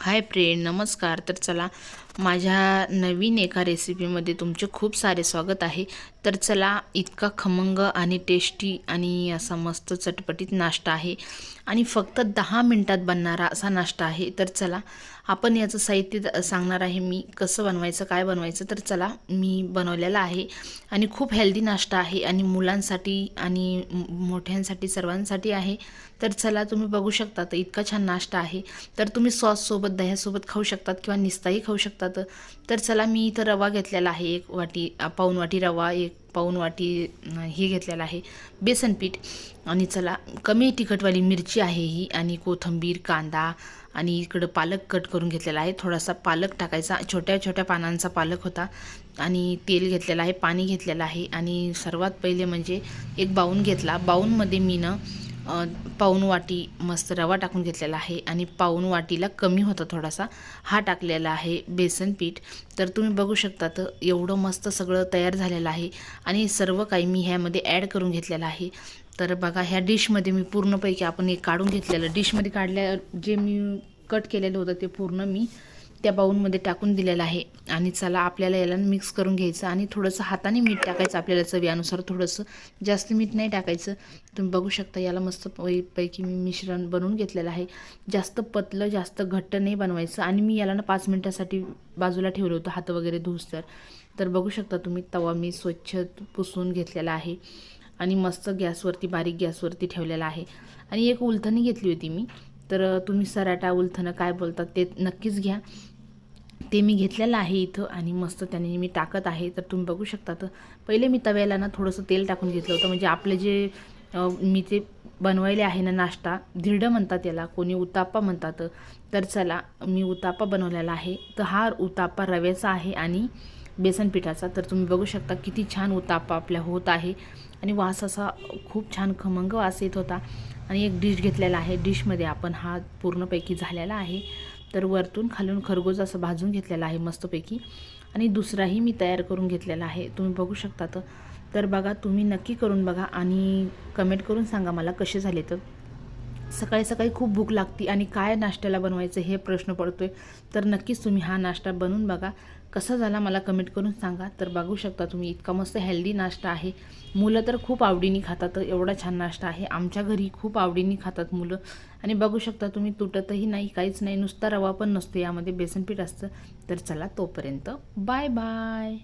Hi friend नमस्कार. तर चला माझ्या नवीन एका रेसिपीमध्ये तुमचे खूप सारे स्वागत आहे. तर चला इतका खमंग आणि टेस्टी आणि असा मस्त चटपटीत नाश्ता आहे. आणि फक्त दहा मिनटात बनणारा असा नाश्ता आहे. तर चला आपण याचं साहित्य सांगणार आहे मी कसं बनवायचं काय बनवायचं. तर चला मी बनवलेलं आहे. आणि खूप हेल्दी नाश्ता आहे आणि मुलांसाठी आणि मोठ्यांसाठी सर्वांसाठी आहे. तर चला तुम्ही बघू शकता तर इतका छान नाश्ता आहे. तर तुम्ही सॉससोबत दह्यासोबत खाऊ शकतात किंवा निस्ताही खाऊ शकतात. तर चला मी इथं रवा घेतलेला आहे एक वाटी पाऊन पाऊण वाटी रवा एक पाऊण वाटी हे घेतलेलं आहे बेसन पीठ. आणि चला कमी तिखटवाली मिरची आहे ही आणि कोथिंबीर कांदा आणि इकडं पालक कट करून घेतलेला आहे. थोडासा पालक टाकायचा छोट्या छोट्या पानांचा पालक होता. आणि तेल घेतलेलं आहे पाणी घेतलेलं आहे. आणि सर्वात पहिले म्हणजे एक बाऊन घेतला. बाऊनमध्ये मी ना पाऊण वाटी मस्त रवा टाकून घेतलेला आहे आणि पाऊण वाटीला कमी होता थोडासा. हा टाकलेला आहे बेसन पीठ. तर तुम्ही बघू शकता तर एवढं मस्त सगळं तयार झालेलं आहे आणि सर्व काही मी ह्यामध्ये ॲड करून घेतलेलं आहे. तर बघा ह्या डिशमध्ये मी पूर्णपैकी आपण एक काढून घेतलेलं. डिशमध्ये काढल्या जे मी कट केलेलं होतं ते पूर्ण मी त्या बाऊलमध्ये टाकून दिलेलं आहे. आणि चला आपल्याला याला मिक्स करून घ्यायचं आणि थोडंसं हाताने मीठ टाकायचं आपल्याला चवीनुसार. थोडंसं जास्त मीठ नाही टाकायचं. तुम्ही बघू शकता याला मस्त पैकी मी मिश्रण बनवून घेतलेलं आहे. जास्त पतलं जास्त घट्ट नाही बनवायचं. आणि मी याला ना पाच मिनटासाठी बाजूला ठेवलं होतं हात वगैरे धुस तर तर बघू शकता तुम्ही तवा मी स्वच्छ पुसून घेतलेला आहे. आणि मस्त गॅसवरती बारीक गॅसवरती ठेवलेला आहे. आणि एक उलथणी घेतली होती मी. तर तुम्ही सराटा उलथणं काय बोलतात ते नक्कीच घ्या. ते मी घेतलेलं आहे इथं आणि मस्त त्याने मी टाकत आहे. तर तुम्ही बघू शकता. तर पहिले मी तव्याला ना थोडंसं तेल टाकून घेतलं होतं. म्हणजे आपले जे मी ते बनवायले आहे ना नाश्ता धिरडं म्हणतात याला कोणी उताप्पा म्हणतात. तर चला मी उताप्पा बनवलेला आहे. तर हा उतापा रव्याचा आहे आणि बेसन पिठाचा तर तुम्ही बघू शकता किती छान उतापा आपल्या होत आहे. आणि वास असा खूप छान खमंग वास येत होता. आणि एक डिश घेतलेला आहे. डिशमध्ये आपण हा पूर्णपैकी झालेला आहे. तर वरतून खालून खरगोज असं भाजून घेतलेला आहे मस्तपैकी. आणि दुसराही मी तयार करून घेतलेला आहे. तुम्ही बघू शकता तर. तर बघा तुम्ही नक्की करून बघा आणि कमेंट करून सांगा मला कसे झाले तर. सकाळी सकाळी खूप भूक लागते आणि काय नाश्त्याला बनवायचं हे प्रश्न पडतो आहे तर नक्कीच तुम्ही हा नाश्ता बनवून बघा. कसा झाला मला कमेंट करून सांगा. तर बघू शकता तुम्ही इतका मस्त हेल्दी नाश्ता आहे. मुलं तर खूप आवडीने खातात एवढा छान नाश्ता आहे. आमच्या घरी खूप आवडीने खातात मुलं. आणि बघू शकता तुम्ही तुटतही नाही काहीच नाही नुसता रवा पण नसतो यामध्ये बेसनपीठ असतं. तर चला तोपर्यंत बाय बाय